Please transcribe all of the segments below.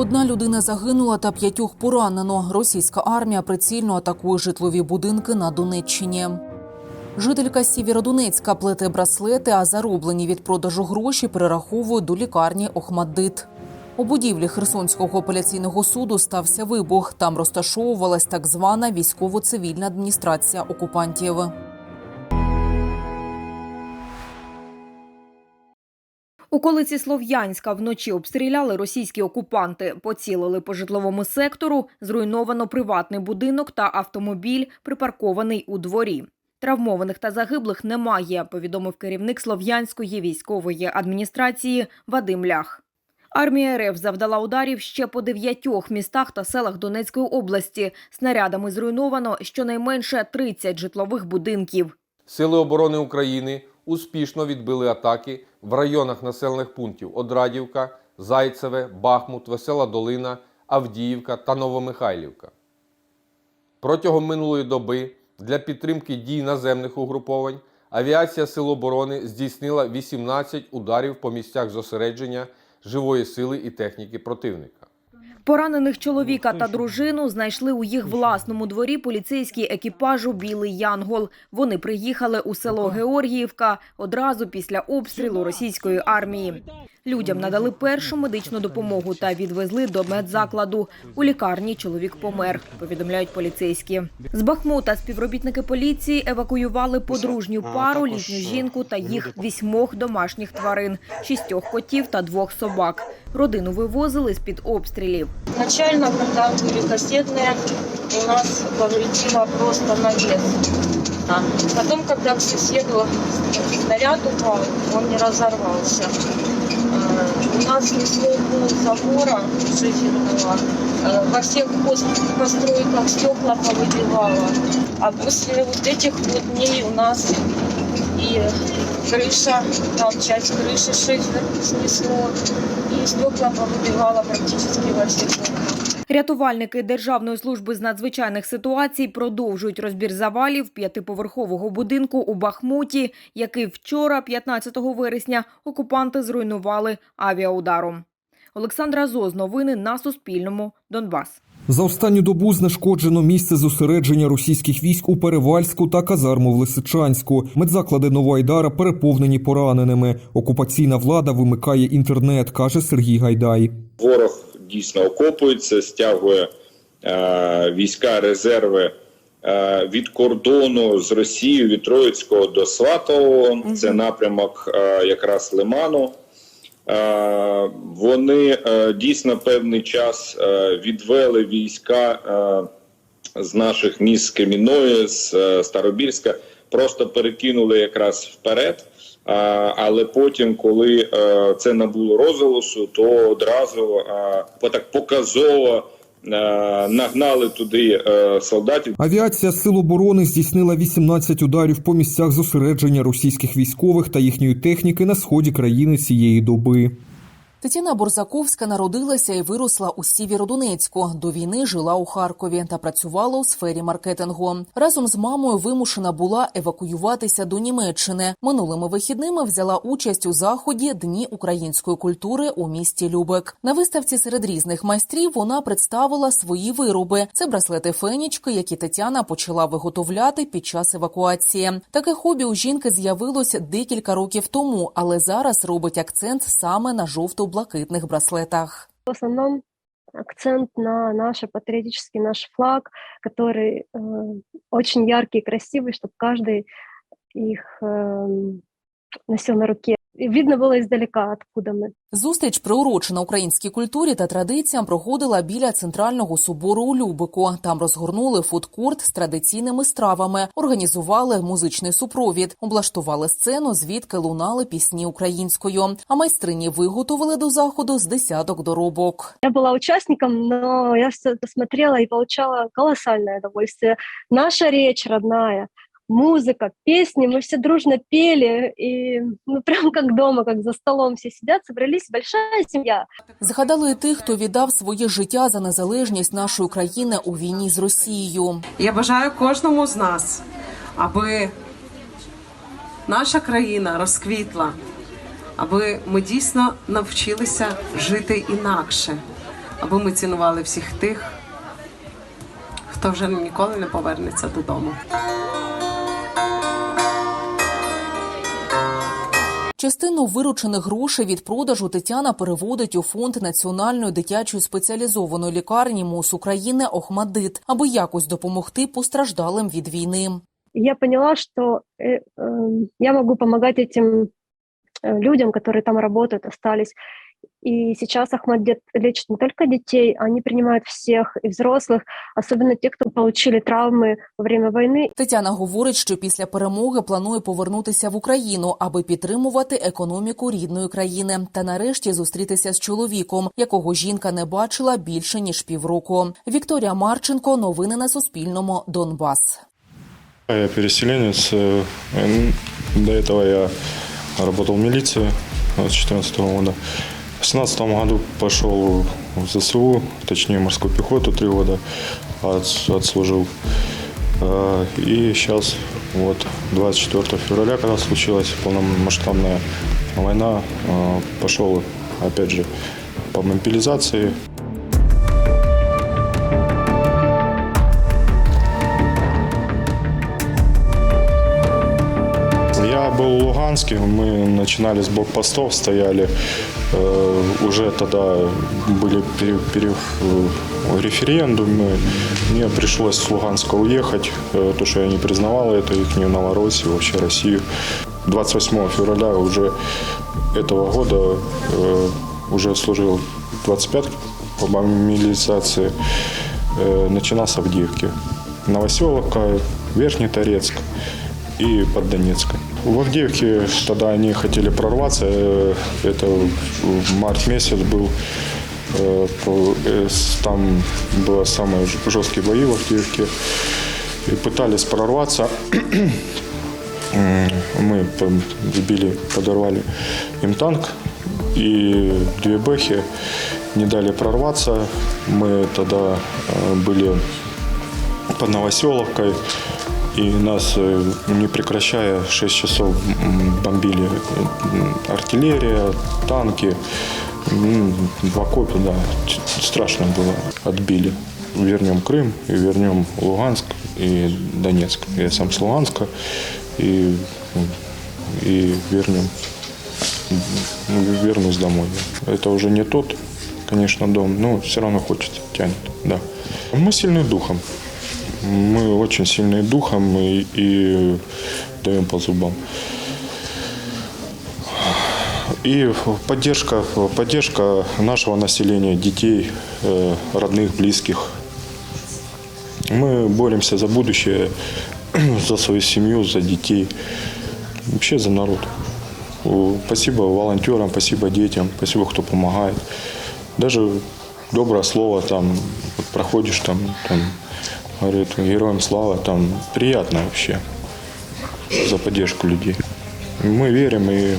Одна людина загинула та п'ятьох поранено. Російська армія прицільно атакує житлові будинки на Донеччині. Жителька Сєвєродонецька плете браслети, а зароблені від продажу гроші перераховує до лікарні Охмаддит. У будівлі Херсонського апеляційного суду стався вибух. Там розташовувалась так звана військово-цивільна адміністрація окупантів. У колиці Слов'янська вночі обстріляли російські окупанти, поцілили по житловому сектору, зруйновано приватний будинок та автомобіль, припаркований у дворі. Травмованих та загиблих немає, повідомив керівник Слов'янської військової адміністрації Вадим Лях. Армія РФ завдала ударів ще по дев'ятьох містах та селах Донецької області. Снарядами зруйновано щонайменше 30 житлових будинків. Сили оборони України успішно відбили атаки в районах населених пунктів Одрадівка, Зайцеве, Бахмут, Весела Долина, Авдіївка та Новомихайлівка. Протягом минулої доби для підтримки дій наземних угруповань авіація Сил оборони здійснила 18 ударів по місцях зосередження живої сили і техніки противника. Поранених чоловіка та дружину знайшли у їх власному дворі поліцейські екіпажу Білий Янгол. Вони приїхали у село Георгіївка одразу після обстрілу російської армії. Людям надали першу медичну допомогу та відвезли до медзакладу. У лікарні чоловік помер. Повідомляють поліцейські. З Бахмута співробітники поліції евакуювали подружню пару, літню жінку та їх вісьмох домашніх тварин, шістьох котів та двох собак. Родину вивозили з під обстрілів. Изначально, когда были кассетные, у нас повредило просто навес. А Потом, когда к соседу снаряд упал, он не разорвался. Э, У нас снесло пол забора шиферного. Э, Во всех пост- постройках стекла повыбивало. А после вот этих вот дней у нас и крыша, там часть крыши шифер снесло, и стекла повыбивало практически во всех окнах. Рятувальники Державної служби з надзвичайних ситуацій продовжують розбір завалів п'ятиповерхового будинку у Бахмуті, який вчора, 15 вересня, окупанти зруйнували авіаударом. Олександра Зоз. Новини на Суспільному. Донбас. За останню добу знешкоджено місце зосередження російських військ у Перевальську та казарму в Лисичанську. Медзаклади Новоайдара переповнені пораненими. Окупаційна влада вимикає інтернет, каже Сергій Гайдай. Ворог дійсно окопується, стягує е, війська, резерви е, від кордону з Росією від Троїцького до Сватового. Це напрямок е, якраз Лиману. Е, вони е, дійсно певний час е, відвели війська з наших міст Кеміної, з Старобільська, просто перекинули якраз вперед. Але потім, коли це набуло розголосу, то одразу так показово нагнали туди е, солдатів. Авіація Сил оборони здійснила 18 ударів по місцях зосередження російських військових та їхньої техніки на сході країни цієї доби. Тетяна Борзаковська народилася і виросла у Сєвєродонецьку. До війни жила у Харкові та працювала у сфері маркетингу. Разом з мамою вимушена була евакуюватися до Німеччини. Минулими вихідними взяла участь у заході Дні української культури у місті Любек. На виставці серед різних майстрів вона представила свої вироби. Це браслети фенічки, які Тетяна почала виготовляти під час евакуації. Таке хобі у жінки з'явилось декілька років тому, але зараз робить акцент саме на жовто-блакитних браслетах. В основном акцент на наш патриотический наш флаг, который э, очень яркий и красивый, чтобы каждый их э, носил на руке. И видно было издалека, откуда мы. Зустріч, приурочена українській культурі та традиціям, проходила біля центрального собору у Любику. Там розгорнули фудкорт з традиційними стравами, організували музичний супровід, облаштували сцену, звідки лунали пісні українською. А майстрині виготовили до заходу з десяток доробок. Я была участником, но я все это смотрела и получала колоссальное удовольствие. Наша речь родная, музыка, песни, мы все дружно пели, и ну прям как дома, как за столом все сидят, собрались, большая семья. Згадали і тих, хто віддав своє життя за незалежність нашої країни у війні з Росією. Я бажаю кожному з нас, аби наша країна розквітла, аби ми дійсно навчилися жити інакше. аби ми цінували всіх тих, хто вже ніколи не повернеться додому. Частину виручених грошей від продажу Тетяна переводить у фонд Національної дитячої спеціалізованої лікарні МОЗ України Охмадит, аби якось допомогти постраждалим від війни. И я поняла, что э, э, я могу помогать этим э, людям, которые там работают, остались. И сейчас Ахмаддет лечит не только детей, они принимают всех и взрослых, особенно те, кто получили травмы во время войны. Тетяна говорить, що після перемоги планує повернутися в Україну, аби підтримувати економіку рідної країни та нарешті зустрітися з чоловіком, якого жінка не бачила більше ніж півроку. Вікторія Марченко. Новини на Суспільному. Донбас. Я переселенец. Э, м, До этого я работал в милиции с 2014 года. В 2017 году пошел в ЗСУ, точнее морскую пехоту, три года от- отслужил. Э, И сейчас, вот, 24 февраля, когда случилась полномасштабная война, э, пошел, опять же, по мобилизации. Я был в Луганске, мы начинали с блокпостов, стояли. Э, уже тогда были пере- пере- э, референдумы. Мне пришлось с Луганска уехать, э, то, что я не признавал это, их Новороссию, вообще Россию. 28 февраля уже этого года э, уже служил 25 по мобилизации. Э, начинался в Авдеевке. Новоселовка, Верхний Торецк И под Донецком. В Авдеевке тогда они хотели прорваться. э, Это март месяц был. э, э, Там было самые жесткие бои в Авдеевке. И пытались прорваться. Мы сбили, подорвали им танк и две бэхи. Не дали прорваться. Мы тогда были под Новоселовкой. И нас, э, не прекращая, 6 часов бомбили м, артиллерия, танки. В окопе, да, страшно было. Отбили. Вернем Крым и вернем Луганск и Донецк. Я сам с Луганска. И, и вернем, ну, вернусь домой. Это уже не тот, конечно, дом, но все равно хочется, тянет, да. Мы сильны духом. Мы очень сильные духом и, и даем по зубам. И поддержка, поддержка нашего населения, детей, э, родных, близких. Мы боремся за будущее, за свою семью, за детей, вообще за народ. О, Спасибо волонтерам, спасибо детям, спасибо, кто помогает. Даже доброе слово там вот проходишь там, там говорит героям слава, там приятно вообще за поддержку людей. Ми віримо і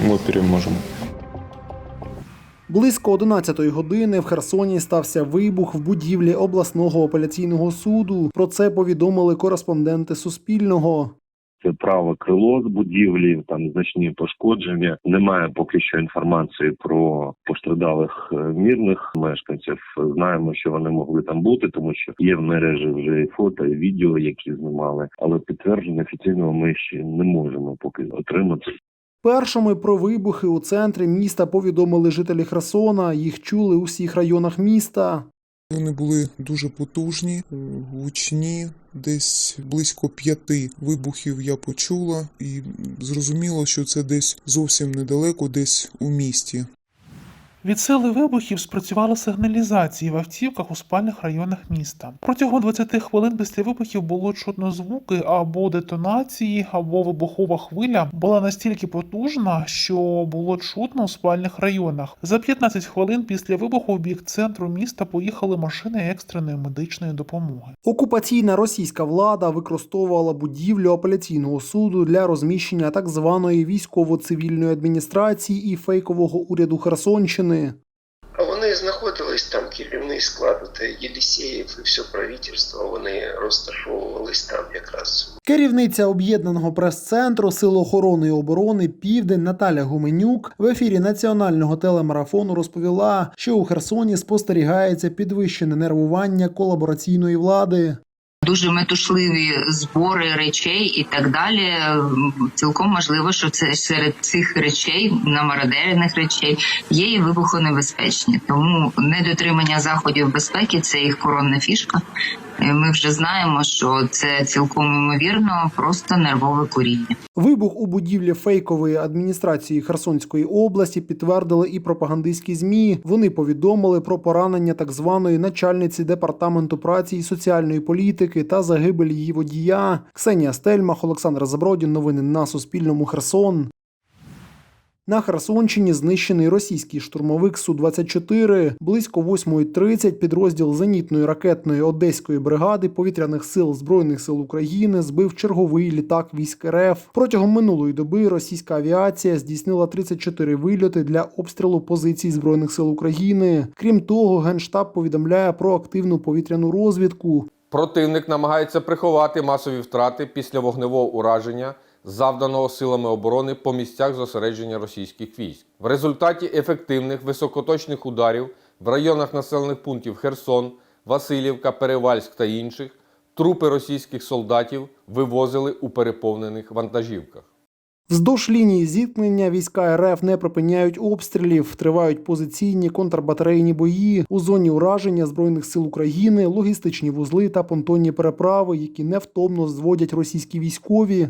ми переможемо. Близько 11-ї години в Херсоні стався вибух в будівлі обласного апеляційного суду. Про це повідомили кореспонденти Суспільного. Це праве крило з будівлі, там значні пошкодження. Немає поки що інформації про постраждалих е, мирних мешканців. Знаємо, що вони могли там бути, тому що є в мережі вже і фото, і відео, які знімали. Але підтвердження офіційного ми ще не можемо поки отримати. Першими про вибухи у центрі міста повідомили жителі Херсона. Їх чули у всіх районах міста. Вони були дуже потужні, гучні. Десь близько п'яти вибухів я почула, і зрозуміло, що це десь зовсім недалеко, десь у місті. Від сили вибухів спрацювала сигналізації в автівках у спальних районах міста. Протягом 20 хвилин після вибухів було чутно звуки або детонації, або вибухова хвиля була настільки потужна, що було чутно у спальних районах. За 15 хвилин після вибуху в бік центру міста поїхали машини екстреної медичної допомоги. Окупаційна російська влада використовувала будівлю апеляційного суду для розміщення так званої військово-цивільної адміністрації і фейкового уряду Херсонщини. Вони вони знаходились там, керівний склад, це Єлісєєв і все правительство, вони розташовувались там якраз. Керівниця об'єднаного прес-центру Сил охорони і оборони Південь Наталя Гуменюк в ефірі національного телемарафону розповіла, що у Херсоні спостерігається підвищене нервування колабораційної влади. Дуже метушливі збори речей і так далі. Цілком можливо, що це серед цих речей, намародерених речей, є і вибухонебезпечні. Тому недотримання заходів безпеки це їх коронна фішка. Ми вже знаємо, що це цілком ймовірно просто нервове куріння. Вибух у будівлі фейкової адміністрації Херсонської області підтвердили і пропагандистські змі. Вони повідомили про поранення так званої начальниці департаменту праці і соціальної політики та загибель її водія. Ксенія Стельмах, Олександр Забродін. Новини на Суспільному. Херсон. На Херсонщині знищений російський штурмовик Су-24. Близько 8.30 підрозділ зенітної ракетної одеської бригади повітряних сил Збройних сил України збив черговий літак військ РФ. Протягом минулої доби російська авіація здійснила 34 вильоти для обстрілу позицій Збройних сил України. Крім того, Генштаб повідомляє про активну повітряну розвідку. Противник намагається приховати масові втрати після вогневого ураження, завданого силами оборони по місцях зосередження російських військ. В результаті ефективних високоточних ударів в районах населених пунктів Херсон, Васильівка, Перевальськ та інших трупи російських солдатів вивозили у переповнених вантажівках. Вздовж лінії зіткнення війська РФ не припиняють обстрілів, тривають позиційні контрбатарейні бої у зоні ураження збройних сил України, логістичні вузли та понтонні переправи, які невтомно зводять російські військові.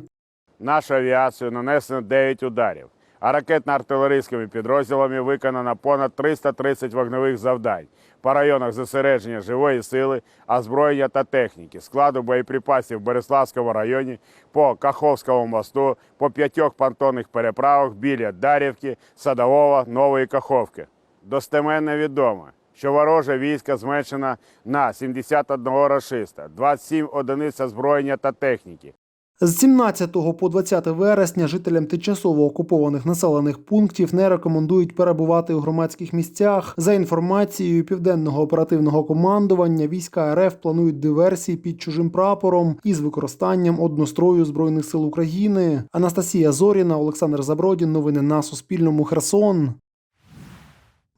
Нашу авіацію нанесено 9 ударів, а ракетно-артилерійськими підрозділами виконано понад 330 вогневих завдань по районах зосередження живої сили, озброєння та техніки, складу боєприпасів в Береславському районі, по Каховському мосту, по п'ятьох понтонних переправах біля Дарівки, Садового, Нової Каховки. Достеменно відомо, що вороже військо зменшено на 71 рашиста, 27 одиниць озброєння та техніки, З 17 по 20 вересня жителям тимчасово окупованих населених пунктів не рекомендують перебувати у громадських місцях. За інформацією південного оперативного командування, війська РФ планують диверсії під чужим прапором із використанням однострою збройних сил України. Анастасія Зоріна, Олександр Забродін. Новини на Суспільному. Херсон.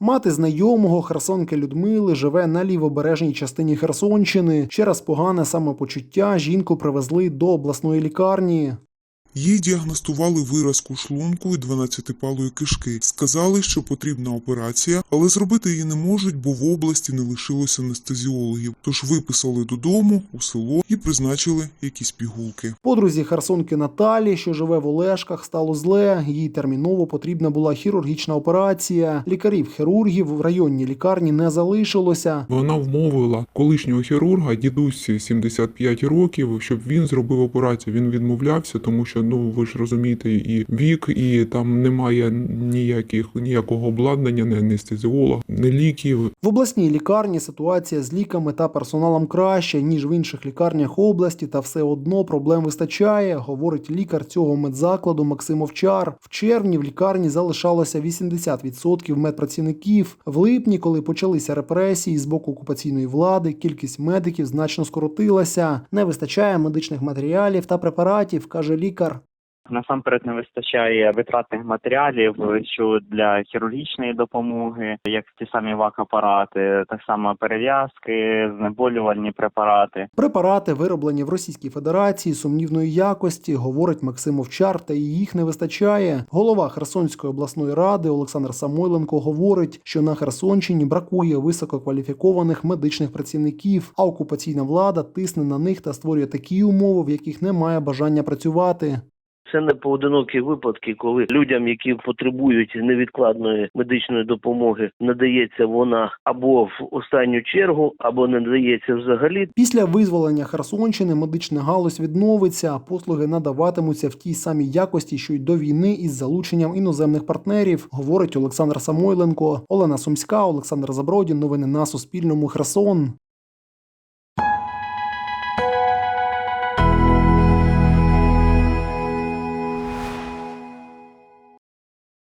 Мати знайомого Херсонки Людмили живе на лівобережній частині Херсонщини. Через погане самопочуття жінку привезли до обласної лікарні. Їй діагностували виразку шлунку і 12-палої кишки. Сказали, що потрібна операція, але зробити її не можуть, бо в області не лишилося анестезіологів. Тож виписали додому у село і призначили якісь пігулки. Подрузі Херсонки Наталі, що живе в Олешках, стало зле. Їй терміново потрібна була хірургічна операція. Лікарів-хірургів в районній лікарні не залишилося. Вона вмовила колишнього хірурга, дідусі 75 років, щоб він зробив операцію. Він відмовлявся, тому що ну ви ж розумієте, і вік, і там немає ніяких ніякого обладнання, не анестезіолог, не ліків. В обласній лікарні ситуація з ліками та персоналом краще ніж в інших лікарнях області, та все одно проблем вистачає, говорить лікар цього медзакладу Максим Овчар. В червні в лікарні залишалося 80% медпрацівників. В липні, коли почалися репресії з боку окупаційної влади, кількість медиків значно скоротилася. Не вистачає медичних матеріалів та препаратів, каже лікар. Насамперед не вистачає витратних матеріалів, що для хірургічної допомоги, як ті самі вак-апарати, так само перев'язки, знеболювальні препарати. Препарати, вироблені в Російській Федерації сумнівної якості, говорить Максим Овчар, та їх не вистачає. Голова Херсонської обласної ради Олександр Самойленко говорить, що на Херсонщині бракує висококваліфікованих медичних працівників, а окупаційна влада тисне на них та створює такі умови, в яких немає бажання працювати. Це не поодинокі випадки, коли людям, які потребують невідкладної медичної допомоги, надається вона або в останню чергу, або не надається взагалі. Після визволення Херсонщини медична галузь відновиться, а послуги надаватимуться в тій самій якості, що й до війни із залученням іноземних партнерів, говорить Олександр Самойленко, Олена Сумська, Олександр Забродін. Новини на Суспільному. Херсон.